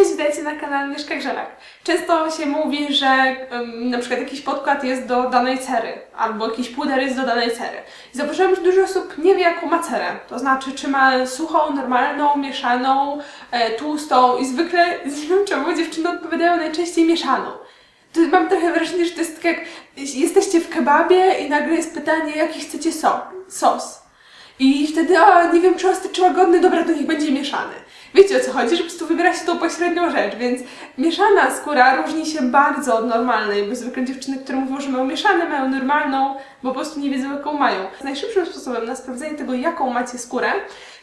Cześć, witajcie na kanale Mieszka Grzelak. Często się mówi, że em, na przykład jakiś podkład jest do danej cery, albo jakiś puder jest do danej cery. I zauważyłam, że dużo osób nie wie, jaką ma cerę. To znaczy, czy ma suchą, normalną, mieszaną, e, tłustą i zwykle, nie wiem czemu, dziewczyny odpowiadają najczęściej mieszaną. To mam trochę wrażenie, że to jest tak jak jesteście w kebabie i nagle jest pytanie, jaki chcecie so sos. Wtedy, o, nie wiem, czy ostry, czy łagodny, dobra, to niech będzie mieszany. Wiecie o co chodzi, że po prostu wybieracie tą pośrednią rzecz, więc mieszana skóra różni się bardzo od normalnej, bo zwykle dziewczyny, które mówią, że mają mieszane, mają normalną, bo po prostu nie wiedzą jaką mają. Najszybszym sposobem na sprawdzenie tego, jaką macie skórę,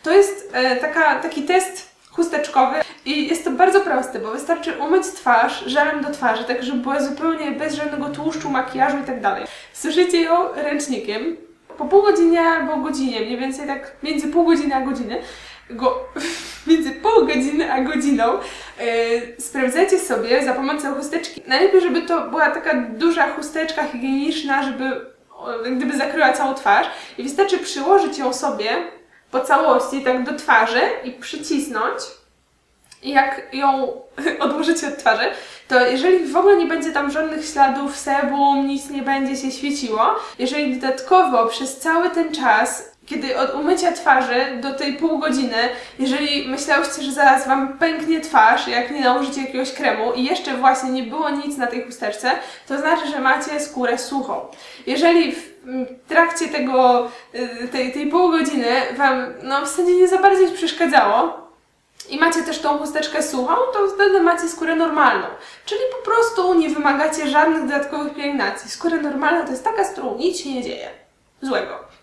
to jest e, taka, taki test chusteczkowy i jest to bardzo proste, bo wystarczy umyć twarz żelem do twarzy, tak żeby była zupełnie bez żadnego tłuszczu, makijażu i tak dalej. Suszycie ją ręcznikiem, po pół godzinie albo godzinie, mniej więcej tak między pół godziny a godziny, go, między pół godziny a godziną yy, sprawdzajcie sobie za pomocą chusteczki. Najlepiej, żeby to była taka duża chusteczka higieniczna, żeby gdyby zakryła całą twarz i wystarczy przyłożyć ją sobie po całości, tak do twarzy i przycisnąć. Jak ją odłożycie od twarzy, to jeżeli w ogóle nie będzie tam żadnych śladów sebum, nic nie będzie się świeciło, jeżeli dodatkowo przez cały ten czas, kiedy od umycia twarzy do tej pół godziny, jeżeli myślałyście, że zaraz Wam pęknie twarz, jak nie nałożycie jakiegoś kremu i jeszcze właśnie nie było nic na tej chusteczce, to znaczy, że macie skórę suchą. Jeżeli w trakcie tego, y, tej, tej pół godziny Wam no, w zasadzie nie za bardzo przeszkadzało, i macie też tą chusteczkę suchą, to wtedy macie skórę normalną. Czyli po prostu nie wymagacie żadnych dodatkowych pielęgnacji. Skóra normalna to jest taka, z którą nic się nie dzieje. Złego.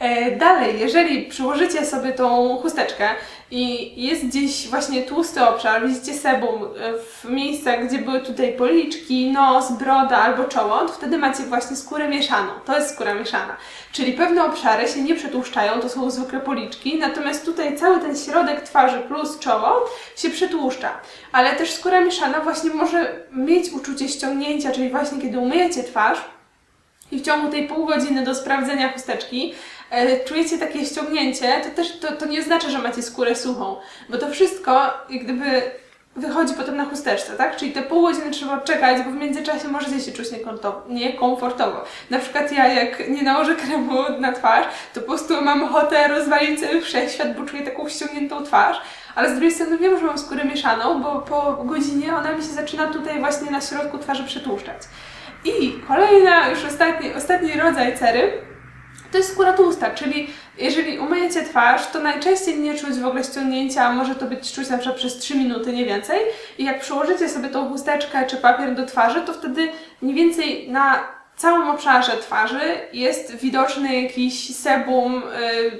E, Dalej, jeżeli przyłożycie sobie tą chusteczkę i jest gdzieś właśnie tłusty obszar, widzicie sebum e, w miejscach, gdzie były tutaj policzki, nos, broda albo czoło, to wtedy macie właśnie skórę mieszaną. To jest skóra mieszana. Czyli pewne obszary się nie przetłuszczają, to są zwykle policzki, natomiast tutaj cały ten środek twarzy plus czoło się przetłuszcza. Ale też skóra mieszana właśnie może mieć uczucie ściągnięcia, czyli właśnie kiedy umyjecie twarz, i w ciągu tej pół godziny do sprawdzenia chusteczki czujecie takie ściągnięcie, to też to, to nie oznacza, że macie skórę suchą, bo to wszystko jak gdyby wychodzi potem na chusteczce, tak? Czyli te pół godziny trzeba czekać, bo w międzyczasie możecie się czuć niekomfortowo- niekomfortowo. Na przykład ja jak nie nałożę kremu na twarz, to po prostu mam ochotę rozwalić cały wszechświat, bo czuję taką ściągniętą twarz. Ale z drugiej strony wiem, że mam skórę mieszaną, bo po godzinie ona mi się zaczyna tutaj właśnie na środku twarzy przetłuszczać. I kolejna, już ostatni, ostatni rodzaj cery to jest skóra tłusta, czyli jeżeli umyjecie twarz, to najczęściej nie czuć w ogóle ściągnięcia, może to być czuć na przykład przez 3 minuty, nie więcej. I jak przyłożycie sobie tą chusteczkę czy papier do twarzy, to wtedy mniej więcej na całym obszarze twarzy jest widoczny jakiś sebum,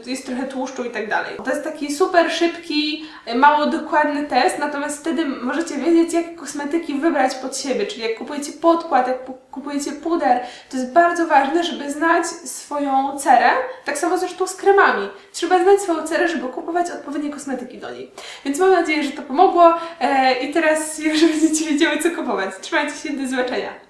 y, jest trochę tłuszczu i tak dalej. To jest taki super szybki, mało dokładny test, natomiast wtedy możecie wiedzieć, jakie kosmetyki wybrać pod siebie, czyli jak kupujecie podkład, jak pu- kupujecie puder, to jest bardzo ważne, żeby znać swoją cerę, tak samo zresztą z kremami. Trzeba znać swoją cerę, żeby kupować odpowiednie kosmetyki do niej. Więc mam nadzieję, że to pomogło e, i teraz już będziecie wiedziały, co kupować. Trzymajcie się, do zobaczenia.